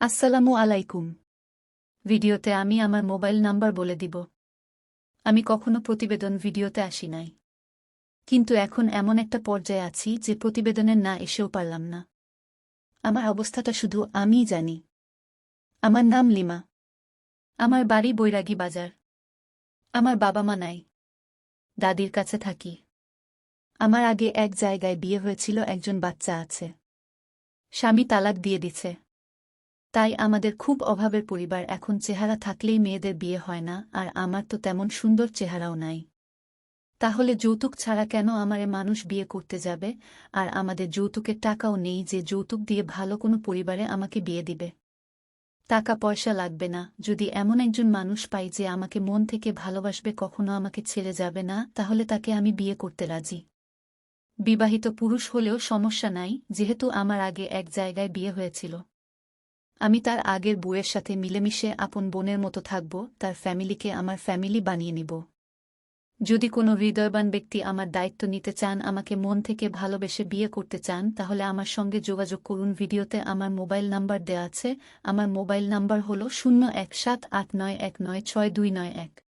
আসসালামু আলাইকুম। ভিডিওতে আমি আমার মোবাইল নাম্বার বলে দিব। আমি কখনো প্রতিবেদন ভিডিওতে আসি নাই। কিন্তু এখন এমন একটা পর্যায়ে আছি যে প্রতিবেদনের না এসেও পারলাম না। আমার অবস্থাটা শুধু আমিই জানি। আমার নাম লিমা। আমার বাড়ি বৈরাগী বাজার। আমার বাবা মা নাই। দাদির কাছে থাকি। আমার আগে এক জায়গায় বিয়ে হয়েছিল, একজন বাচ্চা আছে। স্বামী তালাক দিয়ে দিছে। তাই আমাদের খুব অভাবের পরিবার এখন চেহারা থাকলেই মেয়েদের বিয়ে হয় না, আর আমার তো তেমন সুন্দর চেহারাও নাই। তাহলে যৌতুক ছাড়া কেন আমারে মানুষ বিয়ে করতে যাবে, আর আমাদের যৌতুকের টাকাও নেই যে যৌতুক দিয়ে ভালো কোনো পরিবারে আমাকে বিয়ে দিবে। টাকা পয়সা লাগবে না, যদি এমন একজন মানুষ পাই যে আমাকে মন থেকে ভালোবাসবে, কখনো আমাকে ছেড়ে যাবে না, তাহলে তাকে আমি বিয়ে করতে রাজি। বিবাহিত পুরুষ হলেও সমস্যা নাই, যেহেতু আমার আগে এক জায়গায় বিয়ে হয়েছিল। আমি তার আগের বউয়ের সাথে মিলেমিশে আপন বোনের মতো থাকব, তার ফ্যামিলিকে আমার ফ্যামিলি বানিয়ে নিব। যদি কোনো হৃদয়বান ব্যক্তি আমার দায়িত্ব নিতে চান, আমাকে মন থেকে ভালোবেসে বিয়ে করতে চান, তাহলে আমার সঙ্গে যোগাযোগ করুন। ভিডিওতে আমার মোবাইল নাম্বার দেয়া আছে। আমার মোবাইল নাম্বার হল শূন্য এক সাত আট নয় এক নয় ছয় দুই নয় এক।